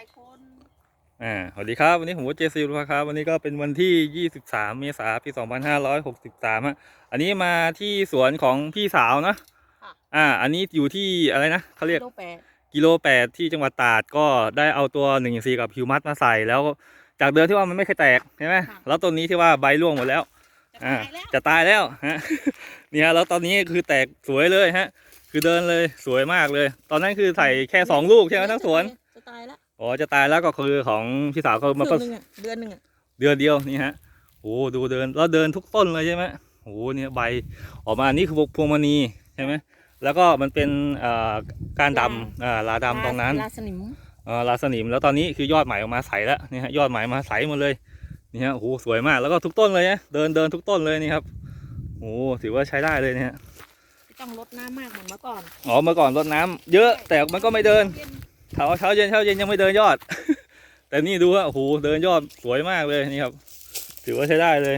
ายคนอ่าสวัสดีครับ วันนี้ผมว่าเจซีรุครับวันนี้ก็เป็นวันที่ 23 เมษายนปี 2563ฮะอันนี้มาที่สวนของพี่สาวนะอ่า อันนี้อยู่ที่อะไรนะเขาเรียกโลแปดกิโลแปดที่จังหวัดตราดก็ได้เอาตัว1นึ่งซีกับฮิวมัสมาใส่แล้วจากเดิมที่ว่ามันไม่เคยแตกใช่ไหมแล้วต้นนี้ที่ว่าใบร่วงหมดแล้วจะอ่าตายแล้วจะตายแล้วฮะเนี่ยแล้วตอนนี้คือแตกสวยเลยฮะ คือเดินเลยสวยมากเลย ตอนนั้นคือใส่แค่สองลูกใช่ไหมทั้งสวนจะตายแล้ว อ๋อจะตายแล้วก็คือของพี่สาวเขามาเดืผอนสหนึ่งอะเดือนหนึ่งอะเดือนเดียวนี่ฮะโอ้ดูเดินแล้วเดินทุกต้นเลยใช่ไหมโอ้เนี่ยใบออกมาอันนี้คือพวงมณีใช่ไหมแล้วก็มันเป็นเอ่อการดำอ่าลาดำตรงนั้นลาสนิมเอ่อลาสนิมแล้วตอนนี้คือยอดใหม่ออกมาใสแล้วนี่ฮะยอดใหม่มาใสหมดเลยนี่ฮะโอ้โหสวยมากแล้วก็ทุกต้นเลยนะเดินเดินทุกต้นเลยนี่ครับโอ้ถือว่าใช้ได้เลยเนี่ยฮะไม่ต้องลดน้ำมากเหมือนเมื่อก่อนอ๋อเมื่อก่อนรดน้ำเยอะแต่มันก็ไม่เดิน เช้าเช้าเย็นเช้าเย็นยังไม่เดินยอด แต่นี่ดูว่าโอ้โหเดินยอดสวยมากเลยนี่ครับ ถือว่าใช้ได้เลย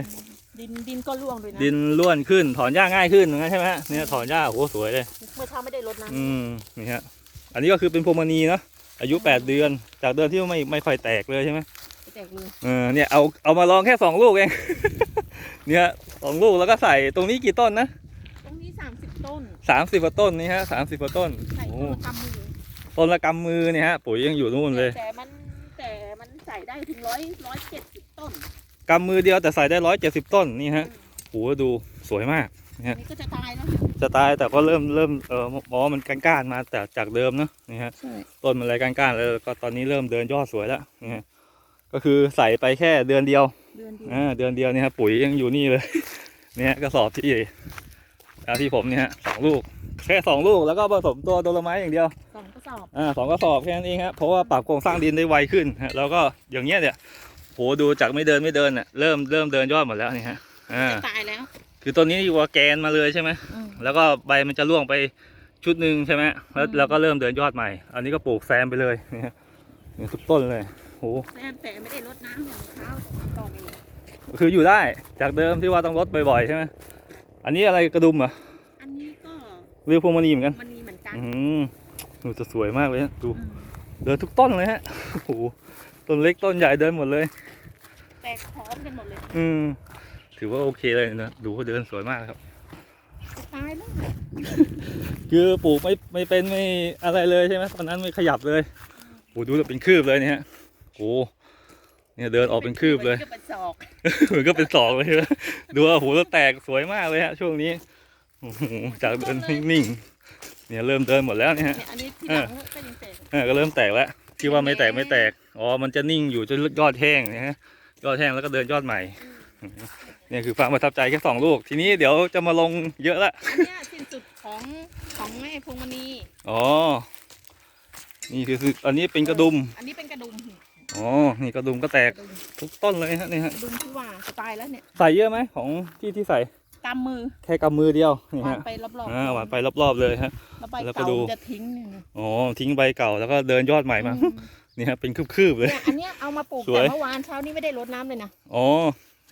ดินดินก็ร่วงด้วยนะดินล้วนขึ้นถอนหญ้าง่ายขึ้นอย่างนั้นใช่ไหมฮะเนี่ยถอนหญ้าโอ้โหสวยเลย เมื่อเช้าไม่ได้ลดน้ำอืมนี่ฮะอันนี้ก็คือเป็นพวงมณีเนาะอายุแปดเดือน จากเดือนที่ไม่ไม่ค่อยแตกเลยใช่ไหมไม่แตกเลยเออเนี่ยเอาเอามาลองแค่สองลูกเอง เนี่ยสองลูกแล้วก็ใส่ตรงนี้กี่ต้นนะตรงนี้สามสิบต้น สามสิบกว่าต้นนี่ฮะสามสิบกว่าต้นใส่โอ้ต้นทำมือ ต้นละกำมือเนี่ยฮะปุ๋ยยังอยู่นู่นเลย แต่มันแต่มันใส่ได้ถึงร้อยร้อยเจ็ดสิบต้นกำมือเดียวแต่ใส่ได้ร้อยเจ็ดสิบต้นนี่ฮะโอ้โหดูสวยมากอันนี้ก็จะตายแล้วจะตายแต่ก็เริ่มเริ่มเออมอมันก้านๆมาแต่จากเดิมเนาะนี่ฮะใช่ต้นมันอะไรก้านๆแล้วก็ตอนนี้เริ่มเดินยอดสวยแล้วนี่ฮะก็คือใส่ไปแค่เดือนเดียวเดือนเดียวอ่าเดือนเดียวเนี่ยฮะปุ๋ยยังอยู่นี่เลยเนี่ยกระสอบที่เอาที่ผมเนี่ยฮะสองลูก แค่สองลูกแล้วก็ผสมตัวโดโลไม้อย่างเดียวสองกระสอบอ่าสองกระสอบแค่นั้นเองฮะเพราะว่าปรับโครงสร้างดินได้ไวขึ้นฮะแล้วก็อย่างเงี้ยเนี่ยโหดูจากไม่เดินไม่เดินเนี่ยเริ่มเริ่มเดินยอดหมดแล้วนี่ฮะอ่าจะตายแล้ว คือต้นนี้อยู่ว่าแกนมาเลยใช่ไหมอืม แล้วก็ใบมันจะร่วงไปชุดหนึ่งใช่ไหมแล้วอืมแล้วก็เริ่มเดินยอดใหม่ อันนี้ก็ปลูกแซมไปเลยนี่ฮะนี่ทุกต้นเลยโห แซมแต่ไม่ได้ลดน้ำอย่างเช้าต่อเองคืออยู่ได้จากเดิมที่ว่าต้องลดบ่อยๆใช่ไหมอันนี้อะไรกระดุมเหรอะอันนี้ก็ เรือพวงมณีเหมือนกันมันมีเหมือนกันอืมดูจะสวยมากเลยฮะดูอืมเดินทุกต้นเลยฮะโอ้โหต้นเล็กต้นใหญ่เดินหมดเลย แตกพร้อมกันหมดเลยอืมถือว่าโอเคเลยนะดูเขาเดินสวยมากครับ จะตายแล้วคือปลูกไม่ไม่เป็นไม่อะไรเลยใช่ไหมตอนนั้นไม่ขยับเลยโอ้ดูจะเป็นคืบเลยเนี่ยฮะโอ้เนี่ยเดินออกเป็นคืบเลยจะเป็นศอกมันก็เป็นสองเลยใช่ไหมดูว่าโหแล้วแตกสวยมากเลยฮะช่วงนี้ โอ้โหจากเดินนิ่งๆเนี่ยเริ่มเดินหมดแล้วเนี่ยฮะเนี่ย อันนี้ที่หลังก็ยังแตกเออก็เริ่มแตกแล้วที่ว่าไม่แตกไม่แตกอ๋อมันจะนิ่งอยู่จนยอดแห้งนะฮะยอดแห้งแล้วก็เดินยอดใหม่เนี่ยคือความประทับใจแค่สองลูก ทีนี้เดี๋ยวจะมาลงเยอะละอันเนี้ยสิ้นสุดของของแม่พวงมณีอ๋อนี่คือคืออันนี้เป็นกระดุมอันนี้เป็นกระดุมอ๋อนี่กระดุมก็แตกกระดุมทุกต้นเลยฮะนี่กฮะระดุมที่ว่าจะตายแล้วเนี่ยใส่เยอะไหมของที่ที่ใส่ กำมือแค่กำมือเดียวนี่วางฮะไปรอบๆอ่าหวานไปรอบๆเลยฮะ แล้วใบแล้วก็เก่าดู จะทิ้งเนี่ยนะอ๋อทิ้งใบเก่าแล้วก็เดินยอดใหม่มา อืมนี่ฮะเป็นคืบๆเลย เนี่ยอันเนี้ยเอามาปลูกสวย แต่เมื่อวานเช้านี้ไม่ได้รดน้ำเลยนะอ๋อ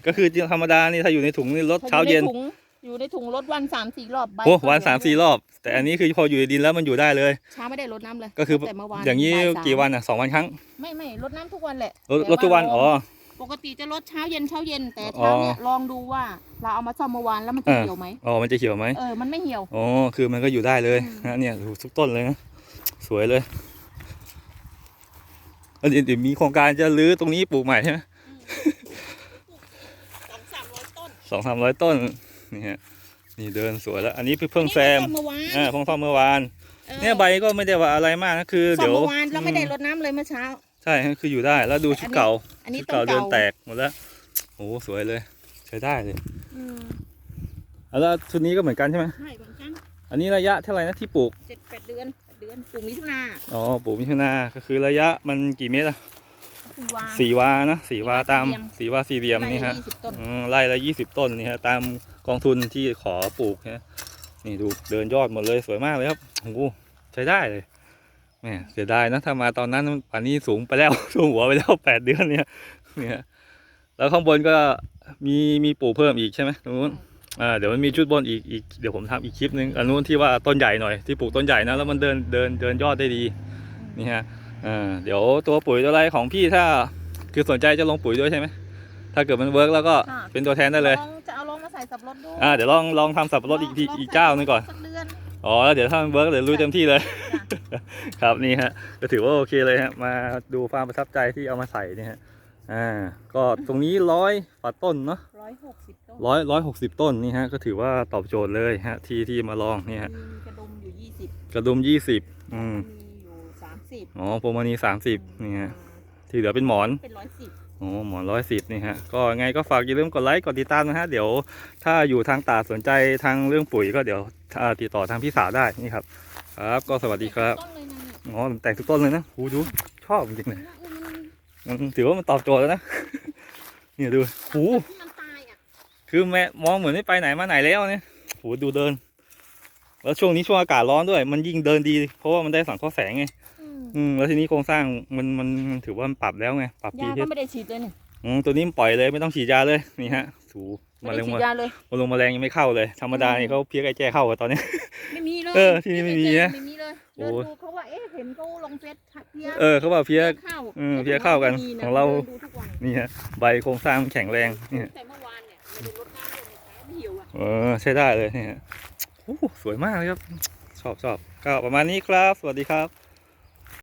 ก็คือธรรมดานี่ถ้าอยู่ในถุงนี่ลดเช้าเย็นอยู่ในถุงอยู่ในถุงรดวันสามสี่รอบใบโอ้ก็วันเหลืสามสี่รอบ แต่อันนี้คือพออยู่ในดินแล้วมันอยู่ได้เลย เช้าไม่ได้รดน้ำเลยก็คือ แต่เมื่อวานอย่างนี้บ่สมกี่วันอะสองวันครั้งไม่ไม่รดน้ำทุกวันแหละลดแต่ลดทุกวันาอ๋อ ปกติจะลดเช้าเย็นเช้าเย็นแต่เช้าเนี่ยลองดูว่าเราเอามาซ่อมเมื่อวานแล้วมันจะอ่าเหี่ยวไหมอ๋อมันจะเขียวไหมเออมันไม่เหี่ยวอ๋อคือมันก็อยู่ได้เลยอืมนะเนี่ยดูทุกต้นเลยนะสวยเลยแล้วเดี๋ยวเดี๋ยวมีโครงการจะรื้อตรงนี้ปลูกใหม่ใช่ไหมสองสามร้อยต้นสองสามร้อยต้นนี่ฮะนี่เดินสวยแล้ว อันนี้เพิ่งแซมนี่เมื่อวานอ่าเพิ่งซ่อมเมื่อวานออเนี่ยใบก็ไม่ได้ว่าอะไรมากนะคือซ่อมเดี๋ยวเมื่อวานแล้วไม่ได้อืรดน้ำเลยเมื่อเช้า ใช่ฮะคืออยู่ได้แล้วดูชุดอันนี้เก่าอันนี้ชุดต้นเก่าเดิเก่านแตกหมดแล้วโอ้สวยเลย ใช้ได้เลยอืมแล้วชุดนี้ก็เหมือนกันใช่ไหมใช่บางครั้งอันนี้ระยะเท่าไหร่นะที่ปลูกเจ็ดแปดเดือนแปดเดือนปลูกมิถุนาอ๋อปลูกมิถุนาก็คือระยะมันกี่เมตรอะคือวางสี่วานะสี่วาตามสี่วาสี่เหลี่ยมสี่วาสี่เหลี่ยมนี่ฮะยี่สิบต้นอืมไร่ละยี่สิบต้นนี่ฮะตามกองทุนที่ขอปลูกฮะนี่ดูเดินยอดหมดเลยสวยมากเลยครับโอ้โหใช้ได้เลย แหมเสียดายนะถ้ามาตอนนั้นป่านนี้สูงไปแล้วสูงหัวไปแล้วแปดเดือนเนี่ยเนี่ย แล้วข้างบนก็มีมีปลูกเพิ่มอีกใช่ไหมตรงนู้นอ่าเดี๋ยวมันมีชุดบนอีกอีกเดี๋ยวผมทำอีกคลิปนึงอันนู้นที่ว่าต้นใหญ่หน่อยที่ปลูกต้นใหญ่นะแล้วมันเดินเดินเดินยอดได้ดีนี่ฮะอ่าเดี๋ยวตัวปุ๋ยตัวอะไรของพี่ถ้าคือสนใจจะลงปุ๋ยด้วยใช่ไหมถ้าเกิดมันเวิร์กแล้วก็ค่ะเป็นตัวแทนได้เลยลองจะเอาลองมาใส่สับปะรดดูอ่าเดี๋ยวลองลองทำสับปะรดอีกทีลงอีกเจ้าหนึงก่อนสักเดือน อ๋อแล้วเดี๋ยวถ้ามันเวิร์กเดี๋ยวลุยเต็มที่เลย ครับนี่ฮะก็ถือว่าโอเคเลยฮะมาดูความประทับใจที่เอามาใส่เนี่ยฮะอ่าก็ตรงนี้ร้อยกว่าต้นเนาะร้อยหกสิบต้นร้อยร้อยหกสิบต้นนี่ฮะก็ถือว่าตอบโจทย์เลยฮะที่ที่มาลองนี่ฮะมีกระดุมอยู่ยี่สิบกระดุมยี่สิบอืมมีอยู่สามสิบอ๋อโปรมานีสามสิบนี่ฮะที่เหลือเป็นหมอนเป็นร้อยสิบ อ๋อหมอนร้อยสิบนี่ฮะ ก็ไงก็ฝากอย่าลืมกดไลค์ กดติดตามนะฮะ เดี๋ยวถ้าอยู่ทางตราดสนใจทางเรื่องปุ๋ยก็เดี๋ยวอ่าติดต่อทางพี่สาวได้นี่ครับ ครับ ก็สวัสดีครับต้นเลยนะเนี่ยอ๋อแต่งทุกต้นเลยนะหูดูชอบจริงๆเลยเออมันมันถือว่ามันตอบโจทย์แล้วนะเนี่ยดูหูที่มันตายอะคือแม่มองเหมือนไม่ไปไหนมาไหนแล้วเนี่ยหูดูเดิน แล้วช่วงนี้ช่วงอากาศร้อนด้วย มันยิ่งเดินดี เพราะว่ามันได้สังเคราะห์แสงไง อืมอืมแล้วทีนี้โครงสร้างมันมันมันถือว่ามันปรับแล้วไงปรับยาพีก็ไม่ได้ฉีดเลยเนี่ยอืมตัวนี้มันปล่อยเลยไม่ต้องฉีดยาเลยนี่ฮะสูไม่มาได้ลงฉีมาดยาเลย มาลงแมลงยังไม่เข้าเลย ธรรมดานี่เขาเพี้ยไก่แจ้เข้ากันตอนนี้ ไม่มีเลยเออที่นี่ไม่มีนะไม่มีเลยโอ้เดินดูเขาว่าเอ๊ะเห็นเขาลงเฟซเพี้ยเออเขาบอกเพี้ย เข้าอืมเพี้ยเข้ากันไม่มีะของเรา ดินดูทุกวันนี่ฮะใบโครงสร้างมันแข็งแรงเนี่ยแต่เมื่อวานเนี่ยไม่ได้รดน้ำเลยแผลไม่เหี่ยวอะ เออใช้ได้เลยเนี่ยโอ้โหสวยมากเลยครับชอบชอบก็ประมาณนี้ครับ สวัสดีครับ